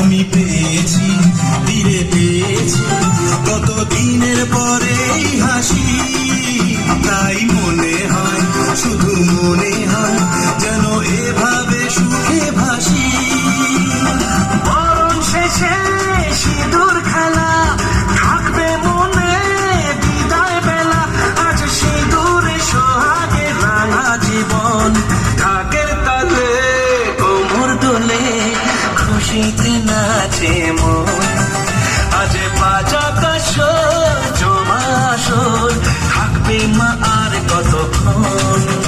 আমি পেয়েছি ধীরে পেয়েছি কত দিনের পরে হাসি তাই মনে জীবন ঢাকের তালে কোমর দোলে খুশিতে নাচে মন। আজ বাজা কাশ জমা আসর, থাকবে মা আর কতক্ষণ?